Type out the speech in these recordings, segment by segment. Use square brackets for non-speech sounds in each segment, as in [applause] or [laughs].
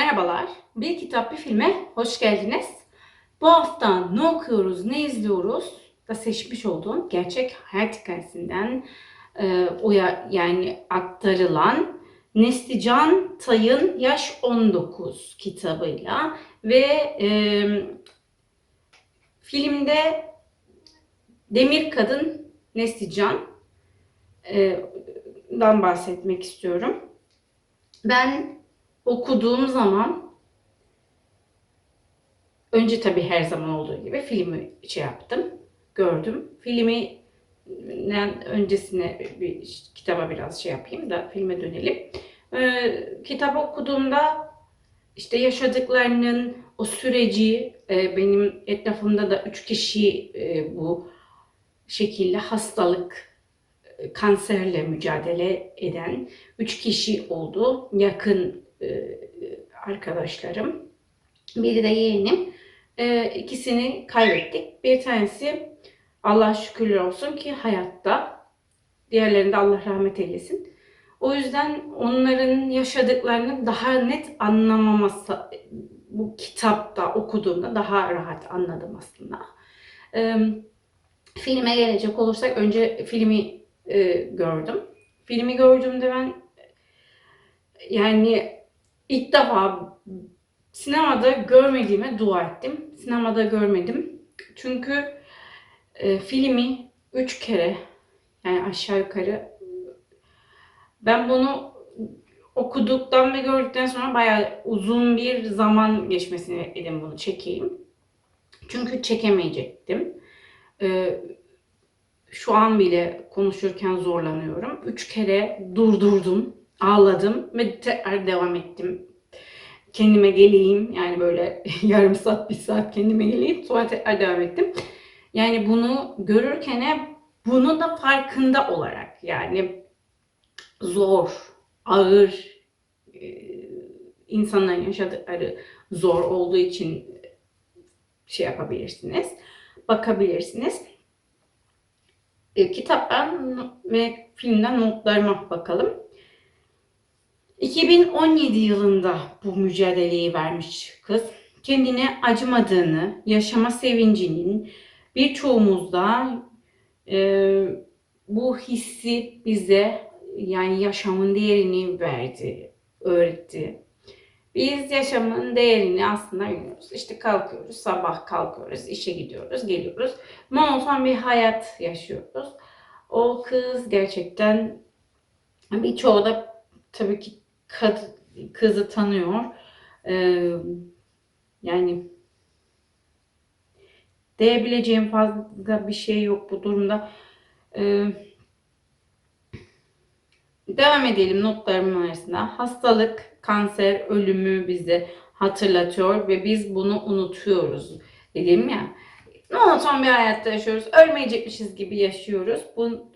Merhabalar. Bir kitap bir filme hoş geldiniz. Bu hafta ne okuyoruz, ne izliyoruz da seçmiş olduğum gerçek hayat hikayesinden e, oya yani aktarılan Neslican Tay'ın Yaş 19 kitabıyla ve e, filmde Demir Kadın Neslican e, bahsetmek istiyorum. Ben okuduğum zaman önce tabii her zaman olduğu gibi filmi şey yaptım, gördüm. Filmi öncesine bir kitaba biraz şey yapayım da filme dönelim. Ee, kitap okuduğumda işte yaşadıklarının o süreci e, benim etrafımda da üç kişi e, bu şekilde hastalık e, kanserle mücadele eden üç kişi oldu. Yakın e, arkadaşlarım. Biri de yeğenim. E, ikisini kaybettik. Bir tanesi Allah şükürler olsun ki hayatta. Diğerlerinde Allah rahmet eylesin. O yüzden onların yaşadıklarını daha net anlamaması bu kitapta okuduğumda daha rahat anladım aslında. E, filme gelecek olursak önce filmi e, gördüm. Filmi gördüğümde ben yani ilk defa sinemada görmediğime dua ettim. Sinemada görmedim. Çünkü e, filmi üç kere yani aşağı yukarı ben bunu okuduktan ve gördükten sonra bayağı uzun bir zaman geçmesini bekledim bunu çekeyim. Çünkü çekemeyecektim. Ee, şu an bile konuşurken zorlanıyorum. Üç kere durdurdum, ağladım ve tekrar devam ettim. Kendime geleyim yani böyle [laughs] yarım saat, bir saat kendime geleyim sonra tekrar devam ettim. Yani bunu görürken bunu da farkında olarak yani zor, ağır, e, insanların yaşadıkları zor olduğu için şey yapabilirsiniz, bakabilirsiniz e, kitaptan ve filmden notlarıma bakalım. 2017 yılında bu mücadeleyi vermiş kız. Kendine acımadığını, yaşama sevincinin birçoğumuzda e, bu hissi bize yani yaşamın değerini verdi, öğretti. Biz yaşamın değerini aslında bilmiyoruz. İşte kalkıyoruz, sabah kalkıyoruz, işe gidiyoruz, geliyoruz. Monoton bir hayat yaşıyoruz. O kız gerçekten birçoğu da tabii ki kad, kızı tanıyor. Ee, yani diyebileceğim fazla bir şey yok bu durumda. Ee, devam edelim notlarımın arasında. Hastalık, kanser ölümü bize hatırlatıyor ve biz bunu unutuyoruz. Dedim ya monoton bir hayatta yaşıyoruz. Ölmeyecekmişiz gibi yaşıyoruz. Bunu,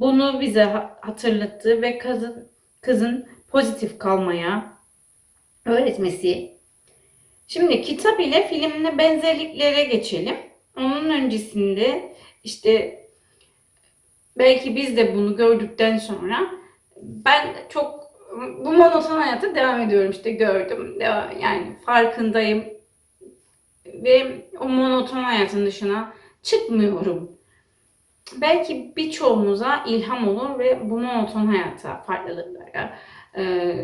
bunu bize hatırlattı ve kızın, kızın pozitif kalmaya öğretmesi. Şimdi kitap ile filmle benzerliklere geçelim. Onun öncesinde işte belki biz de bunu gördükten sonra ben çok bu monoton hayata devam ediyorum işte gördüm. Yani farkındayım. Ve o monoton hayatın dışına çıkmıyorum. Belki birçoğumuza ilham olur ve bu monoton hayata, farklılıklara e,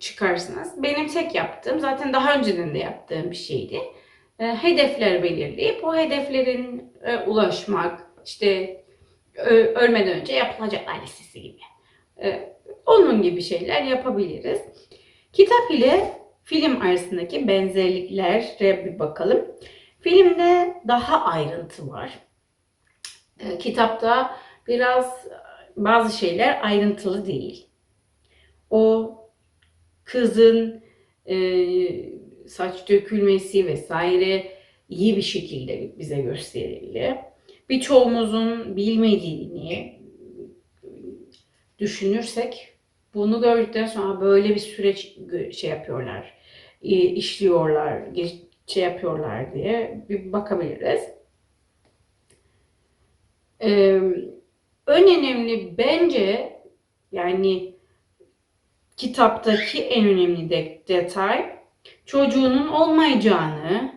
çıkarsınız. Benim tek yaptığım zaten daha önceden de yaptığım bir şeydi. E, hedefler belirleyip o hedeflerin e, ulaşmak, işte ölmeden önce yapılacaklar listesi gibi. Onun gibi şeyler yapabiliriz. Kitap ile film arasındaki benzerliklere bir bakalım. Filmde daha ayrıntı var. Kitapta biraz bazı şeyler ayrıntılı değil. O kızın e, saç dökülmesi vesaire iyi bir şekilde bize gösterildi. Birçoğumuzun bilmediğini düşünürsek bunu gördükten sonra böyle bir süreç şey yapıyorlar, işliyorlar, şey yapıyorlar diye bir bakabiliriz. Ee, en önemli bence yani kitaptaki en önemli de- detay çocuğunun olmayacağını,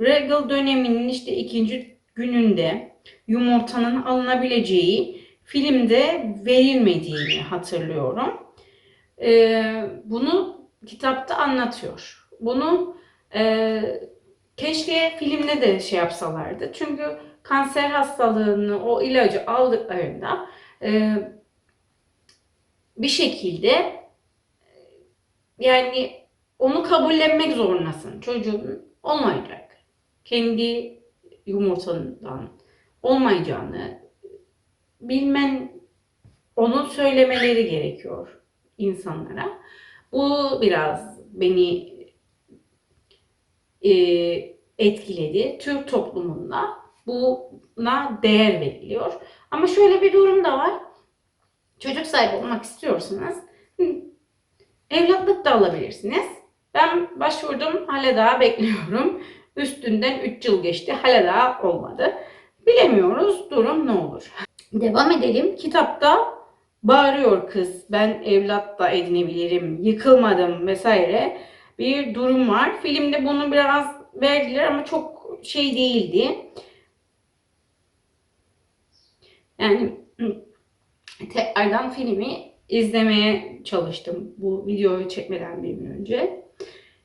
regal döneminin işte ikinci gününde yumurtanın alınabileceği filmde verilmediğini hatırlıyorum. Ee, bunu kitapta anlatıyor. Bunu e, keşke filmde de şey yapsalardı. Çünkü kanser hastalığını o ilacı aldıklarında e, bir şekilde yani onu kabullenmek zorundasın. Çocuğun olmayacak. Kendi yumurtandan olmayacağını bilmen, onu söylemeleri gerekiyor insanlara. Bu biraz beni e, etkiledi. Türk toplumunda buna değer veriliyor. Ama şöyle bir durum da var. Çocuk sahibi olmak istiyorsanız evlatlık da alabilirsiniz. Ben başvurdum, hala daha bekliyorum. Üstünden 3 yıl geçti, hala daha olmadı. Bilemiyoruz durum ne olur. Devam edelim. Kitapta bağırıyor kız. Ben evlat da edinebilirim, yıkılmadım vesaire bir durum var. Filmde bunu biraz verdiler ama çok şey değildi. Yani tekrardan filmi izlemeye çalıştım bu videoyu çekmeden bir gün önce.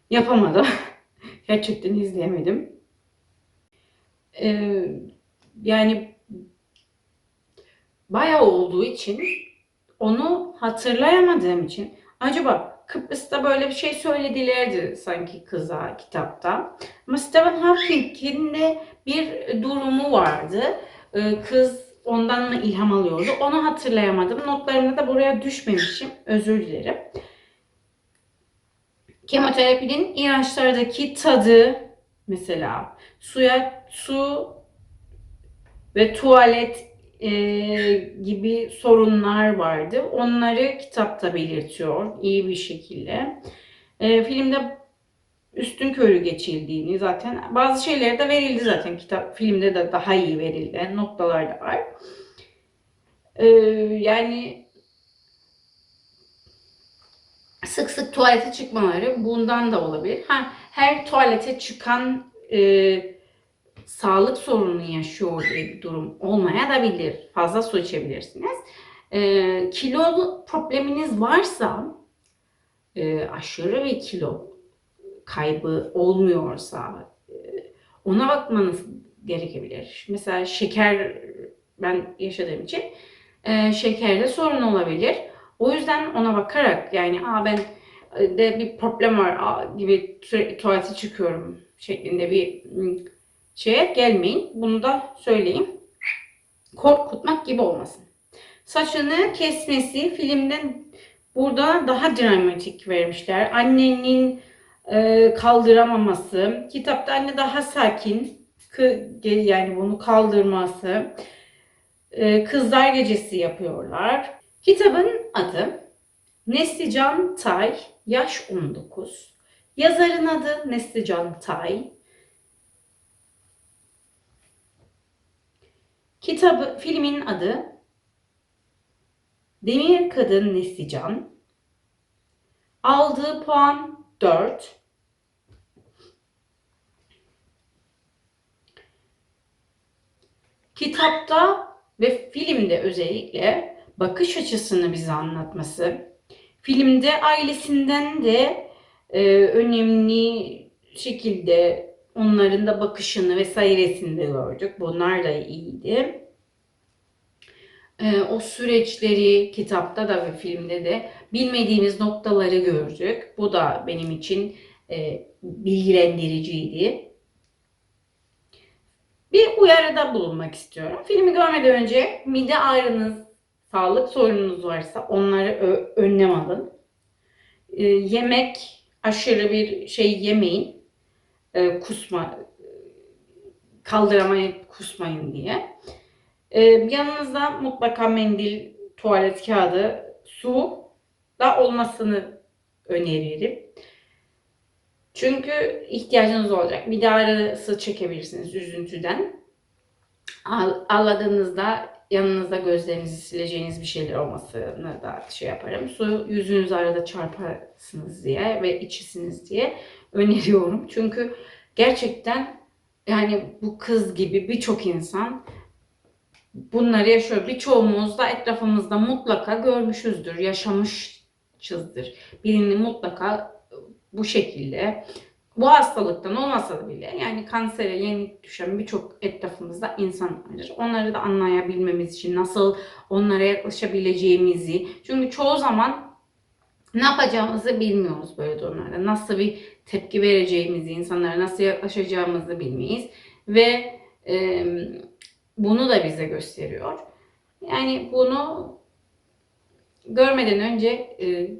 Yapamadım. [laughs] Gerçekten izleyemedim. Ee, yani bayağı olduğu için onu hatırlayamadığım için acaba Kıbrıs'ta böyle bir şey söyledilerdi sanki kıza kitapta. Ama Stephen Hawking'in de bir durumu vardı. Ee, kız ondan mı ilham alıyordu? Onu hatırlayamadım. Notlarımda da buraya düşmemişim. Özür dilerim. Kemoterapinin ilaçlardaki tadı mesela suya su ve tuvalet e, gibi sorunlar vardı. Onları kitapta belirtiyor iyi bir şekilde. E, filmde üstün körü geçildiğini zaten bazı şeyler de verildi zaten kitap filmde de daha iyi verildi. Noktalar da var. E, yani sık sık tuvalete çıkmaları bundan da olabilir. Ha, her tuvalete çıkan e, sağlık sorunu yaşıyor diye bir durum olmaya da bilir. Fazla su içebilirsiniz. E, kilo probleminiz varsa e, aşırı bir kilo kaybı olmuyorsa e, ona bakmanız gerekebilir. Mesela şeker ben yaşadığım için e, şekerde sorun olabilir. O yüzden ona bakarak yani Aa, ben e, de bir problem var gibi sürekli tuvalete çıkıyorum şeklinde bir şeye gelmeyin. Bunu da söyleyeyim. Korkutmak gibi olmasın. Saçını kesmesi filmden burada daha dramatik vermişler. Annenin e, kaldıramaması. Kitapta anne daha sakin. Yani bunu kaldırması. E, Kızlar Gecesi yapıyorlar. Kitabın adı Neslican Tay, yaş 19. Yazarın adı Neslican Tay. Kitabı, filmin adı Demir Kadın Neslican. Aldığı puan 4. Kitapta ve filmde özellikle bakış açısını bize anlatması. Filmde ailesinden de e, önemli şekilde onların da bakışını vesairesini de gördük. Bunlar da iyiydi. E, o süreçleri kitapta da ve filmde de bilmediğimiz noktaları gördük. Bu da benim için e, bilgilendiriciydi. Bir uyarıda bulunmak istiyorum. Filmi görmeden önce mide ağrınız, sağlık sorununuz varsa onları önlem alın. E, yemek aşırı bir şey yemeyin. E, kusma kaldıramayın, kusmayın diye. E, yanınızda mutlaka mendil, tuvalet kağıdı, su da olmasını öneririm. Çünkü ihtiyacınız olacak. Mide ağrısı çekebilirsiniz üzüntüden. Ağladığınızda yanınızda gözlerinizi sileceğiniz bir şeyler olmasını da şey yaparım. Su yüzünüzü arada çarparsınız diye ve içisiniz diye öneriyorum. Çünkü gerçekten yani bu kız gibi birçok insan bunları yaşıyor. Birçoğumuz da etrafımızda mutlaka görmüşüzdür, yaşamışızdır. Birini mutlaka bu şekilde bu hastalıktan olmasa da bile yani kansere yenik düşen birçok etrafımızda insan vardır. Onları da anlayabilmemiz için nasıl onlara yaklaşabileceğimizi çünkü çoğu zaman ne yapacağımızı bilmiyoruz böyle durumlarda. Nasıl bir tepki vereceğimizi, insanlara nasıl yaklaşacağımızı bilmeyiz ve e, bunu da bize gösteriyor. Yani bunu görmeden önce e,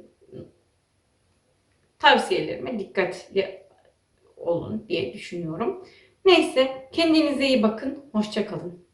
tavsiyelerime dikkatli olun diye düşünüyorum. Neyse kendinize iyi bakın. Hoşça kalın.